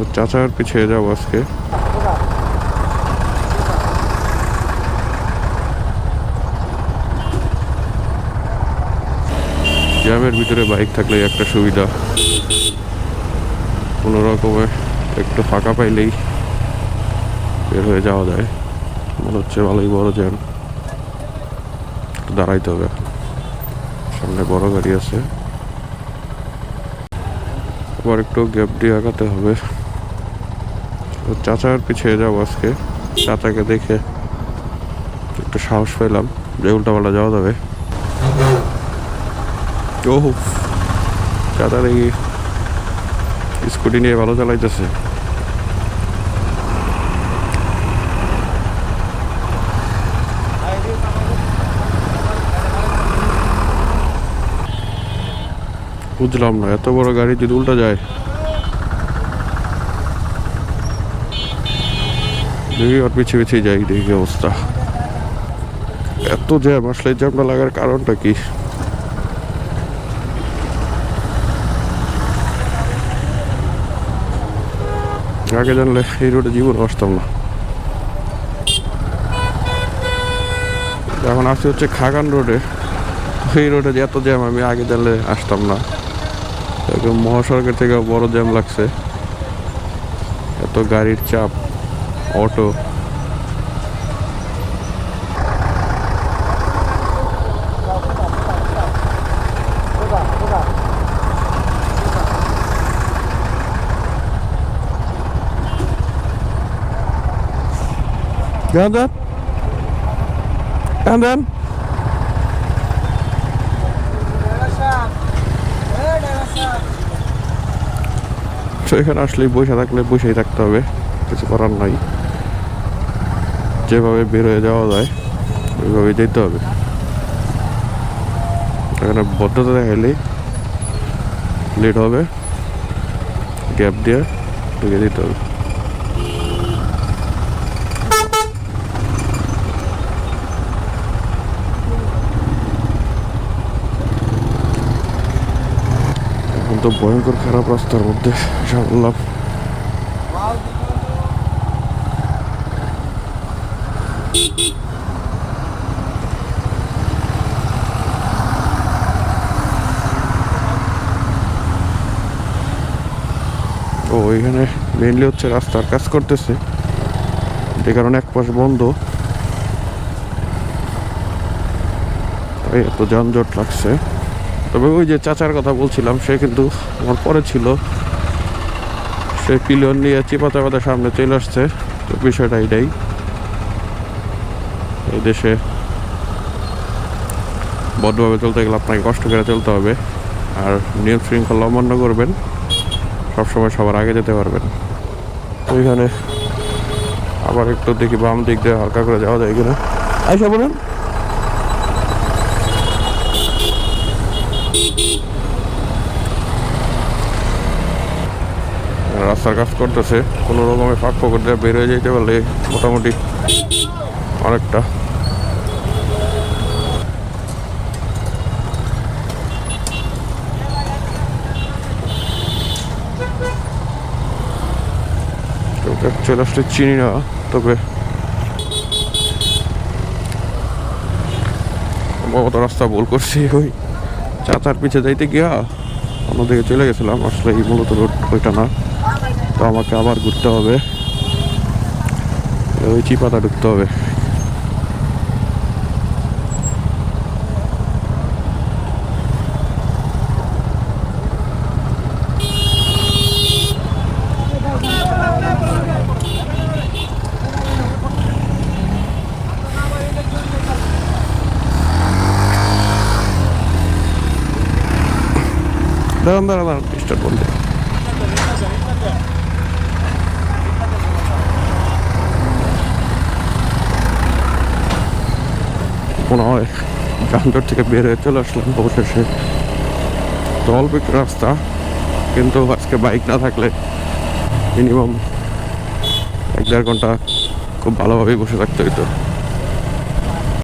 তো চাচার পিছিয়ে যাব আজকে। জ্যামের ভিতরে বাইক থাকলে একটা সুবিধা। কোনো রকমে একটু ফাঁকা পাইলেই বের হয়ে যাওয়া যায়। মনে হচ্ছে ভালোই বড় জ্যাম। দাঁড়াইতে হবে সামনে বড় গাড়ি আছে। আবার একটু গ্যাপ দিয়ে আগাতে হবে। চাচার পিছিয়ে যাব আজকে। চাচাকে দেখে একটু সাহস পেলাম যে উল্টাপাল্টা যাওয়া যাবে। চাচা দেখি স্কুটি নিয়ে ভালো চালাইতেছে। বুঝলাম না, এত বড় গাড়ি যদি উল্টা যায় দেখি ওর পিছিয়ে পিছিয়ে যাই, দেখি অবস্থা। এত জ্যাম, আসলে জ্যামটা লাগার কারণটা কি? আগে জানলে এই রোডে জীবন আসতাম না। এখন আসছি হচ্ছে খাগান রোডে। এই রোডে এত জ্যাম, আমি আগে জানলে আসতাম না। একদম মহাসড়কের থেকে বড় জ্যাম লাগছে। এত গাড়ির চাপ। Auto Gandon? Gandon? তো এখানে আসলে বসে থাকলে বসেই থাকতে হবে কিছু করার নাই যেভাবে বের হয়ে যাওয়া যায় ওইভাবে যেতে হবে। এখানে বদ্ধতা দেখাইলেই লেট হবে। গ্যাপ দিয়ে ঢুকে দিতে হবে। এখন তো ভয়ঙ্কর খারাপ রাস্তার মধ্যে সামলাম ও, এখানে মেনলি হচ্ছে রাস্তার কাজ করতেছে। যে কারণে এক পাশ বন্ধ। এত যানজট লাগছে। তবে ওই যে চাচার কথা বলছিলাম, সে কিন্তু আমার পরে ছিল। সে পিলিয়ন নিয়ে চিপা চাপাতে সামনে চলে আসছে। তো বিষয়টা এটাই। এই দেশে বদ্ধভাবে চলতে গেলে আপনাকে কষ্ট করে চলতে হবে। আর নিয়ম শৃঙ্খলা অমান্য করবেন, সবসময় সবার আগে যেতে পারবেন। ওইখানে আবার একটু দেখি বাম দিক দিয়ে হালকা করে যাওয়া যায় কিনা। আইসা বলেন। রাস্তার কাজ করতেছে, কোনো রকমের ফাঁক ফকর দিয়ে বের হয়ে যেতে পারলে মোটামুটি অনেকটা আসতে চিনি না, তবে সম্ভবত রাস্তা বল করছি। ওই চাচার পিছে যাইতে গিয়া অন্যদিকে চলে গেছিলাম, আসলে এই মূলত রোড ওইটা না। তো আমাকে আবার ঘুরতে হবে। ওই চিপাতা ঢুকতে হবে। দাঁড়ান দাঁড়ান দাঁড়ান স্টার্ট বন্ধ মনে হয় যানজট থেকে বের হয়ে চলে আসলাম অবশেষে। তো অল্প একটু রাস্তা, কিন্তু আজকে বাইক না থাকলে মিনিমাম এক দেড় ঘণ্টা খুব ভালোভাবেই বসে থাকতে হইতো।